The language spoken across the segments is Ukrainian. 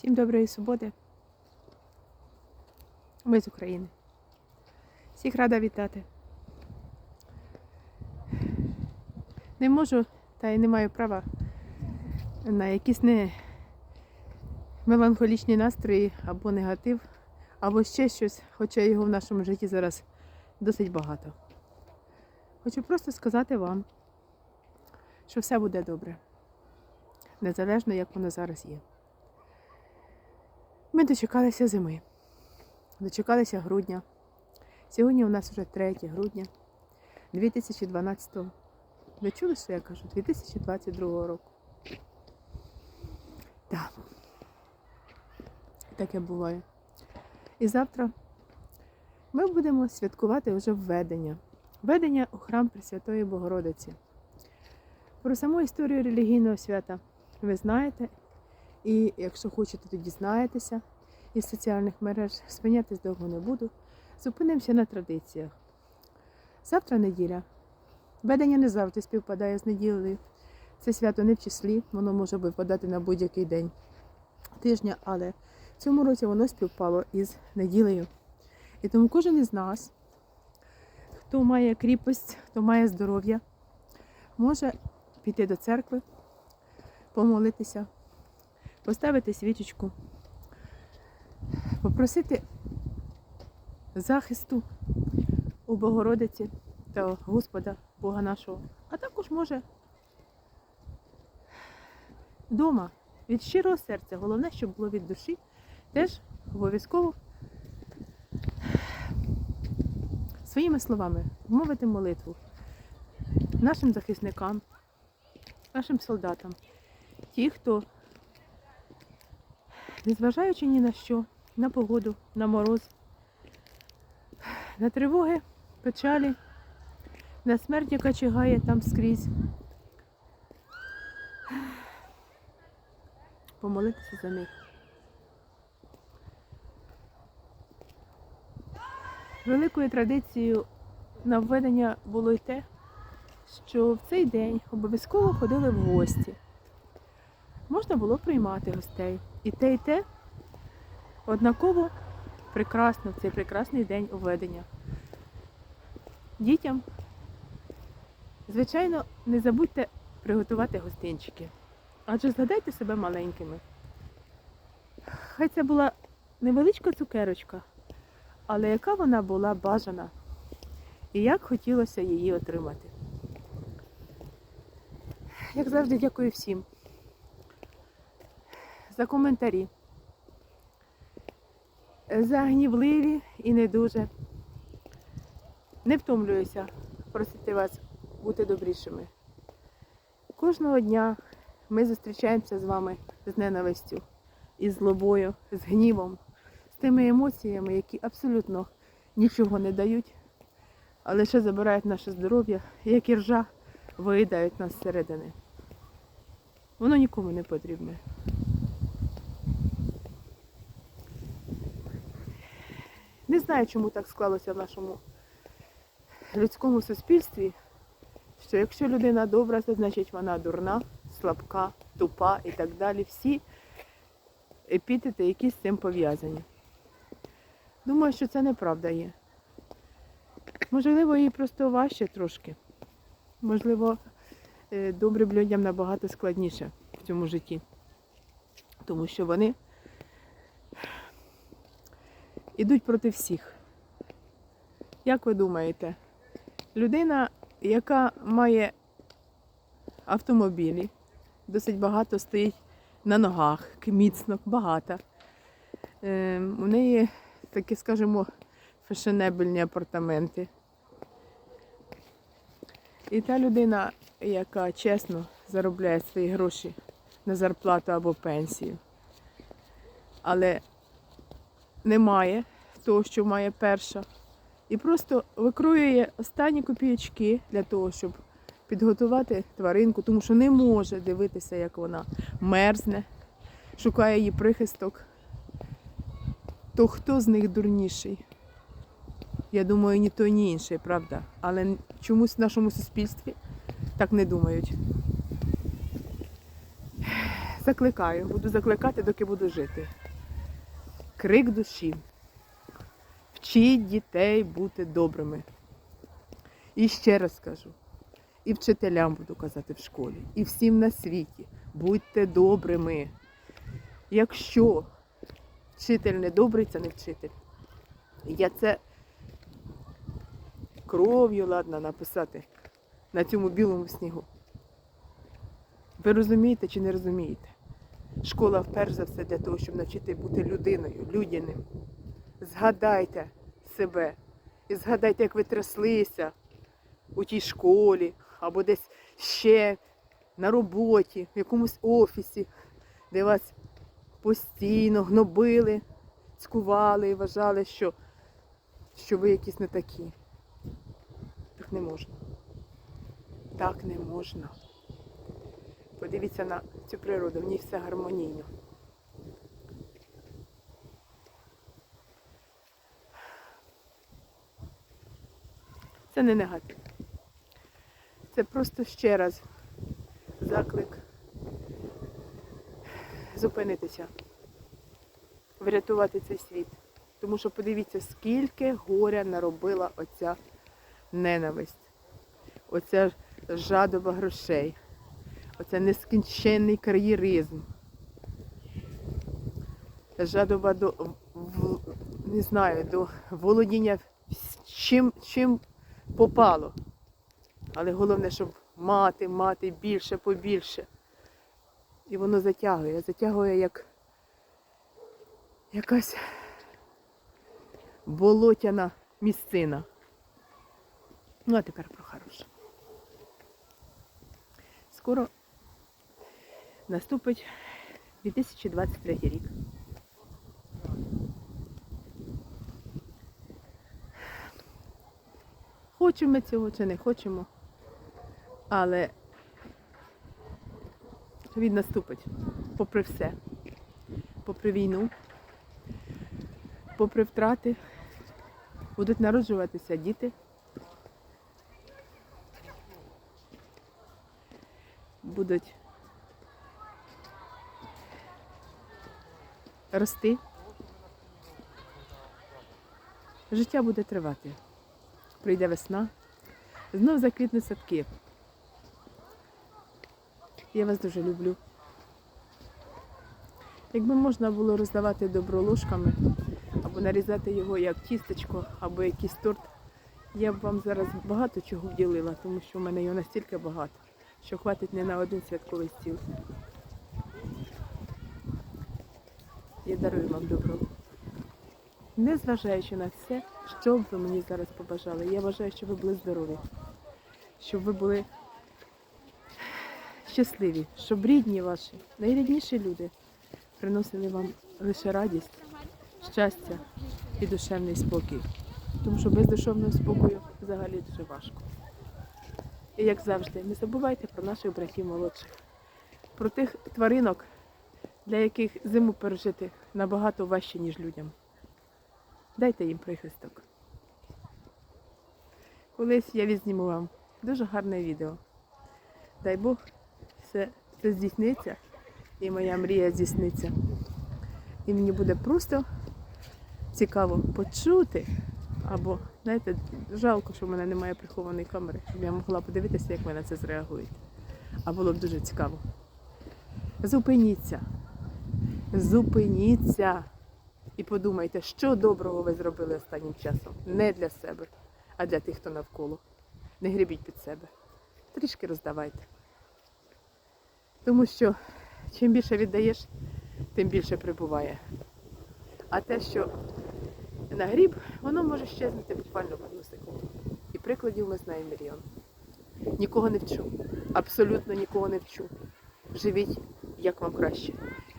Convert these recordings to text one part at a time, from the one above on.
Всім доброї суботи. Ми з України. Всіх рада вітати. Не можу та й не маю права на якісь не меланхолічні настрої або негатив, або ще щось, хоча його в нашому житті зараз досить багато. Хочу просто сказати вам, що все буде добре, незалежно як воно зараз є. Ми дочекалися зими, дочекалися грудня. Сьогодні у нас вже 3 грудня 2012 Ви чули, що я кажу? 2022 року. Так. Таке буває. І завтра ми будемо святкувати вже введення. Введення у храм Пресвятої Богородиці. Про саму історію релігійного свята ви знаєте. І якщо хочете, то дізнаєтеся із соціальних мереж, спинятись довго не буду. Зупинимося на традиціях. Завтра неділя. Ведення не завжди співпадає з неділею. Це свято не в числі, воно може випадати на будь-який день тижня, але в цьому році воно співпало із неділею. І тому кожен із нас, хто має кріпость, хто має здоров'я, може піти до церкви, помолитися, поставити свічечку, попросити захисту у Богородиці та Господа Бога нашого, а також може вдома від щирого серця. Головне, щоб було від душі, теж обов'язково своїми словами вмовити молитву нашим захисникам, нашим солдатам, ті, хто незважаючи ні на що, на погоду, на мороз, на тривоги, печалі, на смерть, яка чигає там скрізь. Помолитися за них. Великою традицією на введення було й те, що в цей день обов'язково ходили в гості. Можна було приймати гостей. І те, і те однаково прекрасно в цей прекрасний день уведення. Дітям, звичайно, не забудьте приготувати гостинчики. Адже згадайте себе маленькими. Хай це була невеличка цукерочка, але яка вона була бажана і як хотілося її отримати. Як завжди, дякую всім за коментарі. За гнівливі і не дуже. Не втомлююся просити вас бути добрішими. Кожного дня ми зустрічаємося з вами з ненавистю, із злобою, з гнівом, з тими емоціями, які абсолютно нічого не дають, а лише забирають наше здоров'я, як і ржа виїдають нас зсередини. Воно нікому не потрібне. Не знаю, чому так склалося в нашому людському суспільстві, що якщо людина добра, то значить вона дурна, слабка, тупа і так далі. Всі епітети, які з цим пов'язані. Думаю, що це неправда є. Можливо, їй просто важче трошки. Можливо, е, добрим людям набагато складніше в цьому житті. Тому що вони ідуть проти всіх. Як ви думаєте, людина, яка має автомобілі, досить багато стоїть на ногах, міцно, багата. Е, у неї такі, скажімо, фешенебельні апартаменти. І та людина, яка чесно заробляє свої гроші на зарплату або пенсію, але немає того, що має перша, і просто викроює останні копійочки для того, щоб підготувати тваринку, тому що не може дивитися, як вона мерзне, шукає її прихисток. То хто з них дурніший? Я думаю, ні той, ні інший, правда. Але чомусь в нашому суспільстві так не думають. закликаю, буду закликати, доки буду жити. Крик душі. Вчіть дітей бути добрими. І ще раз скажу, і вчителям буду казати в школі, і всім на світі. Будьте добрими. Якщо вчитель не добрий, це не вчитель. Я це кров'ю ладно написати на цьому білому снігу. Ви розумієте чи не розумієте? Школа перш за все для того, щоб навчити бути людиною, людяним. Згадайте себе і згадайте, як ви тряслися у тій школі або десь ще на роботі, в якомусь офісі, де вас постійно гнобили, цькували і вважали, що, що ви якісь не такі. Так не можна. Так не можна. Подивіться на цю природу, в ній все гармонійно. Це не негатив. Це просто ще раз заклик зупинитися, врятувати цей світ. Тому що подивіться, скільки горя наробила оця ненависть, оця жадоба грошей, оце нескінченний кар'єризм, жадоба до в- не знаю, до володіння чим, чим попало. Але головне, щоб мати, мати більше, побільше. І воно затягує, затягує як якась болотяна місцина. Ну, а тепер про хороше. Скоро наступить 2023 рік. Хочемо ми цього чи не хочемо, але він наступить попри все, попри війну, попри втрати, будуть народжуватися діти. Будуть рости. Життя буде тривати. Прийде весна, знов заквітнуть садки. Я вас дуже люблю. Якби можна було роздавати добро ложками, або нарізати його як тістечко, або якийсь торт, я б вам зараз багато чого вділила, тому що в мене його настільки багато, що хватить не на один святковий стіл. Я дарую вам добро. Незважаючи на все, що б ви мені зараз побажали, я бажаю, щоб ви були здорові, щоб ви були щасливі, щоб рідні ваші, найрідніші люди приносили вам лише радість, щастя і душевний спокій. Тому що без душевного спокою взагалі дуже важко. І як завжди, не забувайте про наших братів молодших, про тих тваринок, для яких зиму пережити набагато важче, ніж людям. Дайте їм прихисток. Колись я відзніму вам дуже гарне відео. Дай Бог, все це здійсниться, і моя мрія здійсниться. І мені буде просто цікаво почути. Або, знаєте, жалко, що в мене немає прихованої камери, щоб я могла подивитися, як ви на це зреагуєте. А було б дуже цікаво. Зупиніться. Зупиніться. І подумайте, що доброго ви зробили останнім часом. Не для себе, а для тих, хто навколо. Не гребіть під себе. Трішки роздавайте. Тому що чим більше віддаєш, тим більше прибуває. А те, що на гріб, воно може щезнути буквально в одну секунду. І прикладів ми знаємо мільйон. Нікого не вчу. Абсолютно нікого не вчу. Живіть, як вам краще.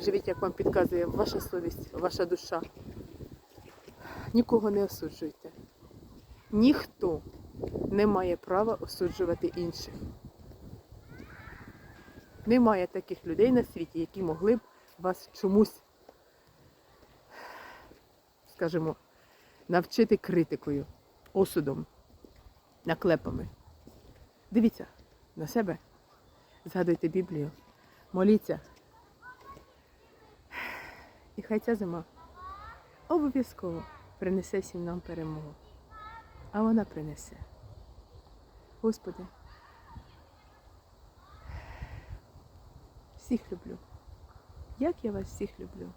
Живіть, як вам підказує ваша совість, ваша душа. Нікого не осуджуйте. Ніхто не має права осуджувати інших. Немає таких людей на світі, які могли б вас чомусь, скажімо, навчити критикою, осудом, наклепами. Дивіться на себе, згадуйте Біблію, моліться хай ця зима обов'язково принесе всім нам перемогу. А вона принесе. Господи, всіх люблю. Як я вас всіх люблю.